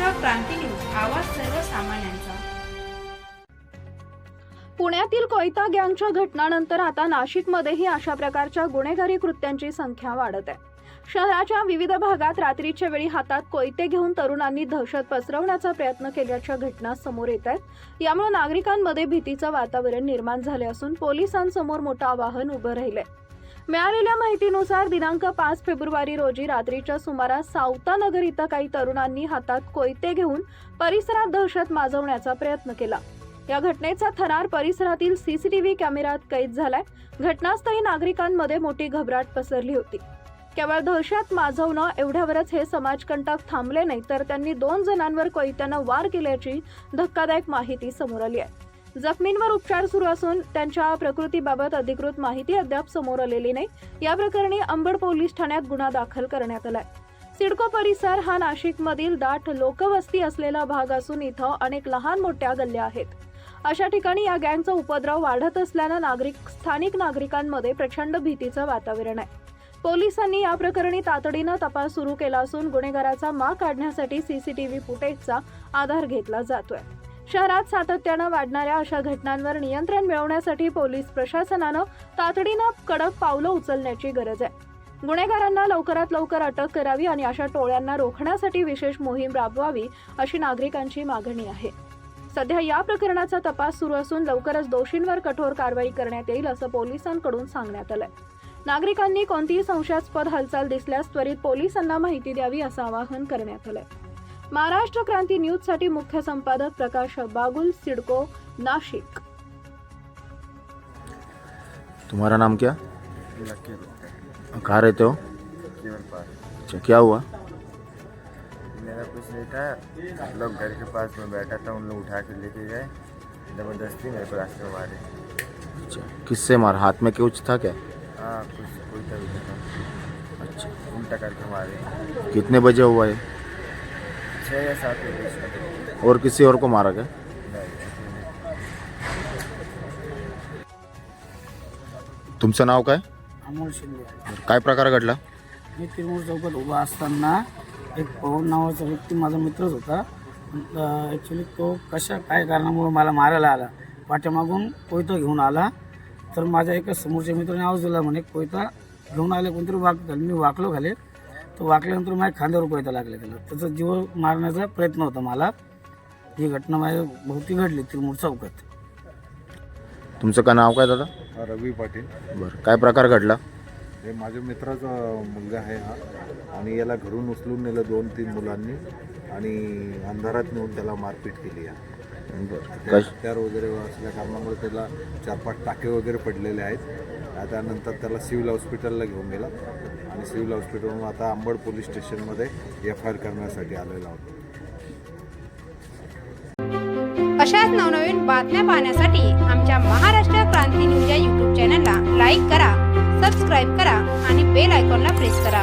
Maharashtra Kranti news आवाज सर्वसामान्यांचा. पुण्यातील कोयता गँगच्या घटनानंतर आता नाशिकमध्येही अशा प्रकारच्या गुन्हेगारी कृत्यांची संख्या वाढत आहे. शहराच्या विविध भागात रात्रीच्या वेळी हातात कोयते घेऊन तरुणांनी दहशत पसरवण्याचा प्रयत्न केल्याच्या घटना समोर येत आहेत. यामुळे नागरिकांमध्ये भीतीचं वातावरण निर्माण झाले असून पोलिसांसमोर मोठं आवाहन उभं राहिलंय. मिळालेल्या माहितीनुसार दिनांक पाच फेब्रुवारी रोजी रात्रीच्या सुमारास सावतानगर इथं काही तरुणांनी हातात कोयते घेऊन परिसरात दहशत माजवण्याचा प्रयत्न केला. या घटनेचा थरार परिसरातील सीसीटीव्ही कॅमेऱ्यात कैद झालाय. घटनास्थळी नागरिकांमध्ये मोठी घबराट पसरली होती. केवळ दहशत माजवणं एवढ्यावरच हे समाजकंटक थांबले नाही तर त्यांनी दोन जणांवर कोयत्यानं वार केल्याची धक्कादायक माहिती समोर आली आहे. जखमींवर उपचार सुरू असून त्यांच्या प्रकृतीबाबत अधिकृत माहिती अद्याप समोर आलेली नाही. या प्रकरणी अंबड पोलीस ठाण्यात गुन्हा दाखल करण्यात आलाय. सिडको परिसर हा नाशिकमधील दाट लोकवस्ती असलेला भाग असून इथं अनेक लहान मोठ्या गल्ल्या आहेत. अशा ठिकाणी या गँगचा उपद्रव वाढत असल्यानं नागरिक स्थानिक नागरिकांमध्ये प्रचंड भीतीचं वातावरण आहे. पोलिसांनी या प्रकरणी तातडीनं तपास सुरू केला असून गुन्हेगाराचा माग काढण्यासाठी सीसीटीव्ही फुटेजचा आधार घेतला जातोय. शहरात सातत्यानं वाढणाऱ्या अशा घटनांवर नियंत्रण मिळवण्यासाठी पोलीस प्रशासनानं तातडीनं कडक पावलं उचलण्याची गरज आहे. गुन्हेगारांना लवकरात लवकर अटक करावी आणि अशा टोळ्यांना रोखण्यासाठी विशेष मोहीम राबवावी अशी नागरिकांची मागणी आहे. सध्या या प्रकरणाचा तपास सुरू असून लवकरच दोषींवर कठोर कारवाई करण्यात येईल असं पोलिसांकडून सांगण्यात आलंय. नागरिकांनी कोणतीही संशयास्पद हालचाल दिसल्यास त्वरित पोलिसांना माहिती द्यावी असं आवाहन करण्यात आलंय. महाराष्ट्र क्रांती न्यूज़ साठी मुख्य संपादक प्रकाश बागुल सिडको नाशिक. तुम्हारा नाम क्या? कहाँ रहते हो? अच्छा क्या हुआ? मेरा कुछ नहीं था। हम लोग घर के पास में बैठा था उन लोग उठा के लेके गए। ज़बरदस्ती मेरे को रास्ते में मारे। अच्छा किससे मार? हाथ में कुछ था क्या? हाँ कुछ कोई था था। अच्छा। उल्टा करके मारे। कितने बजे हुआ है छः या सात के बीच में और किसी और को मारा क्या तुमचं नाव काय? अमोल शिंदे। काय प्रकार घडला? मी तिरुमूर चौकात उभा असताना एक पवन नावाचा व्यक्ती माझा मित्रच होता. ॲक्च्युली तो कशा काय कारणामुळे मला मारायला आला? पाठीमागून कोयता घेऊन आला. तर माझ्या एका समोरच्या मित्राने आवाज दिला म्हणे कोयता घेऊन आले कोणतरी वाक मी वाकलो खाली. तो वाकल्यानंतर माझ्या खांद्यावर कोयता लागला त्याला. त्याचा जीव मारण्याचा प्रयत्न होता मला. ही घटना माझ्या भोवती घडली तिरुमूर चौकात तुमचं का नाव काय दादा? रवी पाटील. बरं काय प्रकार घडला? हे माझ्या मित्राचा मुलगा आहे हा. आणि याला घरून उचलून नेलं दोन तीन मुलांनी. आणि अंधारात नेऊन त्याला मारपीट केली आहे. कश हत्यार वगैरे असल्या कारणामुळे त्याला चार पाच टाके वगैरे पडलेले आहेत. त्यानंतर त्याला सिव्हिल हॉस्पिटलला घेऊन गेला. आणि सिव्हिल हॉस्पिटलवरून आता अंबड पोलीस स्टेशनमध्ये एफ आय आर करण्यासाठी आलेला होता अशाच नवनवीन बातम्या पाहण्यासाठी आमच्या महाराष्ट्र क्रांती न्यूज या यूट्यूब चॅनलला लाईक करा सबस्क्राईब करा आणि बेल आयकॉनला प्रेस करा.